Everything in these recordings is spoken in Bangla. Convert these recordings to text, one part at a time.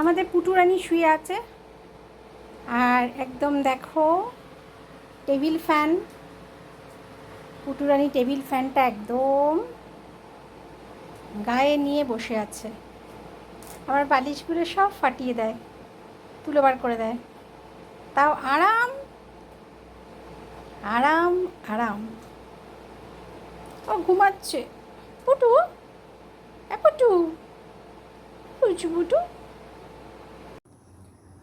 আমাদের পুটুরানি শুয়ে আছে। আর একদম দেখো, টেবিল ফ্যান। পুটুরানি টেবিল ফ্যানটা একদম গায়ে নিয়ে বসে আছে। আবার বালিশগুলো সব ফাটিয়ে দেয়, তুলে বার করে দেয়। তাও আরাম আরাম আরাম। ও ঘুমাচ্ছে। পুটু, এ পুটু পুচু পুটু।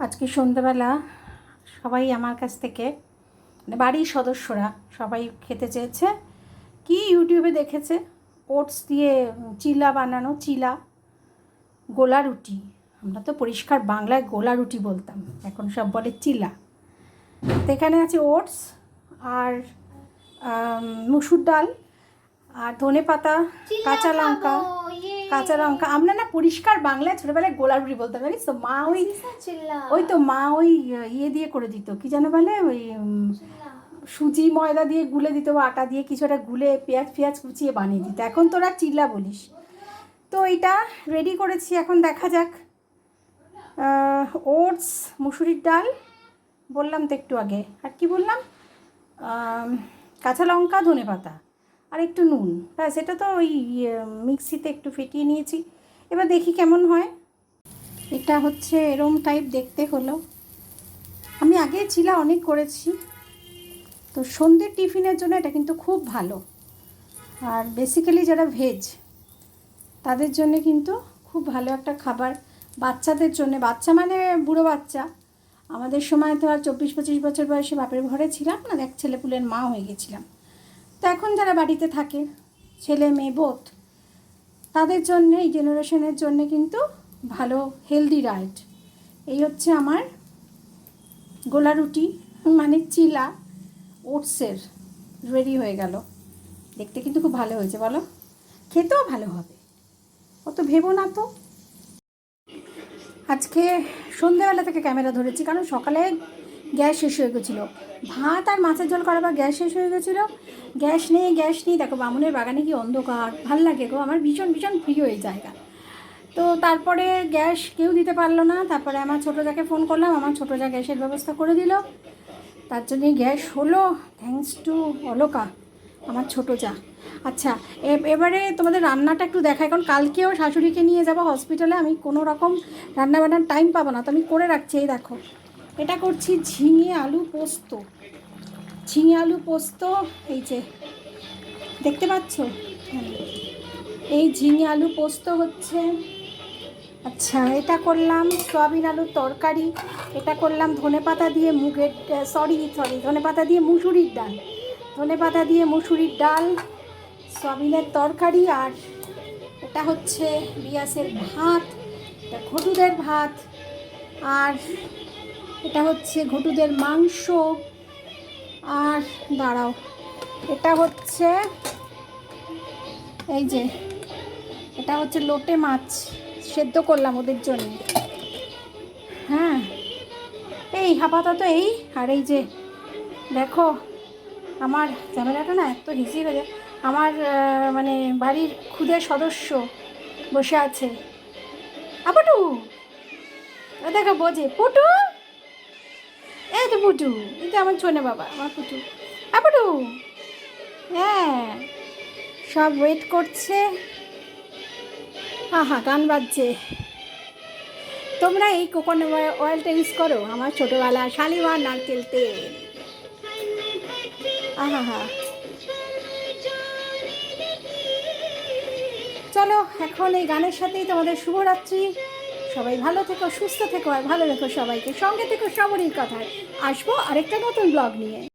আজকে সন্ধ্যাবেলা সবাই আমার কাছ থেকে মানে বাড়ির সদস্যরা সবাই খেতে চেয়েছে। কি ইউটিউবে দেখেছে? ওটস দিয়ে চিলা বানানো চিলা গোলা রুটি। আমরা তো পরিষ্কার বাংলায় গোলা রুটি বলতাম এখন সব বলে চিলা। তো এখানে আছে ওটস আর মুসুর ডাল আর ধনে পাতা কাঁচা লঙ্কা। কাঁচা লঙ্কা। আমরা না পরিষ্কার বাংলায় ছোটোবেলায় গোলা রুটি বলতাম জানিস তো? মা ওই ওই তো মা ওই ইয়ে দিয়ে করে দিত। কি যেন বলে? ওই সুজি ময়দা দিয়ে গুলে দিত বা আটা দিয়ে কিছু একটা গুলে পেঁয়াজ পেঁয়াজ কুচিয়ে বানিয়ে দিত। এখন তোরা চিল্লা বলিস। তো এটা রেডি করেছি এখন দেখা যাক। ওটস মুসুরির ডাল বললাম তো একটু আগে। আর কি বললাম? কাঁচা লঙ্কা ধনে পাতা আর একটু নুন। ব্যাস এটা তো ওই ইয়ে, মিক্সিতে একটু ফেটিয়ে নিয়েছি। এবার দেখি কেমন হয়। এটা হচ্ছে এরম টাইপ দেখতে হলো। আমি আগে চিলা অনেক করেছি। তো সন্ধ্যের টিফিনের জন্য এটা কিন্তু খুব ভালো। আর বেসিক্যালি যারা ভেজ তাদের জন্য কিন্তু খুব ভালো একটা খাবার। বাচ্চাদের জন্য বাচ্চা মানে বুড়ো বাচ্চা। আমাদের সময় তো আর চব্বিশ পঁচিশ বছর বয়সে বাপের ঘরে ছিলাম না এক ছেলেপুলের মা হয়ে গেছিলাম। তো এখন যারা বাড়িতে থাকে, ছেলে, মেয়ে বোধ তাদের জন্য, এই জেনারেশনের জন্য কিন্তু ভালো হেলদি ডায়েট এই হচ্ছে আমার গোলা রুটি মানে চিলা ওটসের রেডি হয়ে গেল। দেখতে কিন্তু খুব ভালো হয়েছে, বলো? খেতেও ভালো হবে। অত ভেবো না তো। আজকে সন্ধেবেলা থেকে ক্যামেরা ধরেছি, কারণ সকালে গ্যাস শেষ হয়ে গেছিল। ভাত আর মাছের জল ঝোল করাবার গ্যাস শেষ হয়ে গেছিল। গ্যাস নেই গ্যাস নেই। দেখো বামুনের বাগানে কি অন্ধকার। ভালো লাগে গো, আমার ভীষণ ভীষণ প্রিয় এই জায়গা। তো তারপরে গ্যাস কেউ দিতে পারল না। তারপরে আমার ছোটো যাকে ফোন করলাম। আমার ছোটো যা গ্যাসের ব্যবস্থা করে দিল। তার জন্যে গ্যাস হলো। থ্যাংকস টু অলোকা, আমার ছোটো যা। আচ্ছা এবারে তোমাদের রান্নাটা একটু দেখাই। কারণ কালকেও শাশুড়িকে নিয়ে যাব হসপিটালে। আমি কোনো রকম রান্নাবান্নার টাইম পাবো না। তো আমি করে রাখছি, এই দেখো। এটা করছি ঝিঙে আলু পোস্ত। ঝিঙে আলু পোস্ত, এই যে, দেখতে পাচ্ছ? হ্যাঁ। এই ঝিঙে আলু পোস্ত হচ্ছে আচ্ছা এটা করলাম সয়াবিন আলুর তরকারি, এটা করলাম ধনেপাতা দিয়ে মুগের সরি সরি ধনেপাতা দিয়ে মুসুরির ডাল। ধনেপাতা দিয়ে মুসুরির ডাল, সয়াবিনের তরকারি আর এটা হচ্ছে বিয়াসের ভাত, এটা ঘটুদের ভাত, আর এটা হচ্ছে ঘটুদের মাংস। আর দাঁড়াও, এটা হচ্ছে, এই যে, এটা হচ্ছে লোটে মাছ, সেদ্ধ করলাম ওদের জন্য। হ্যাঁ এই হাপাতা তো এই, আর এই যে, দেখো, আমার ক্যামেরাটা না এত হিসি হয়ে আমার মানে বাড়ির ক্ষুদে সদস্য বসে আছে। আপাটু দেখো, বোঝে, পুটু! এই তো পুটু এই তো আমার ছোনে বাবা, আমার পুটু। আপাটু হ্যাঁ সব ওয়েট করছে। আহা গান বাজছে। তোমরা এই কোকোনাট অয়েলটা ইউজ করো, আমার ছোটোবেলা শালিমার নারকেল তেল। আহা হা চলো, এখন এই গানের সাথেই তোমাদের শুভরাত্রি। সবাই ভালো থেকো, সুস্থ থেকো আর ভালো রেখো সবাইকে। সঙ্গে থেকো সবরই কথায়। আসব আরেকটা নতুন ব্লগ নিয়ে।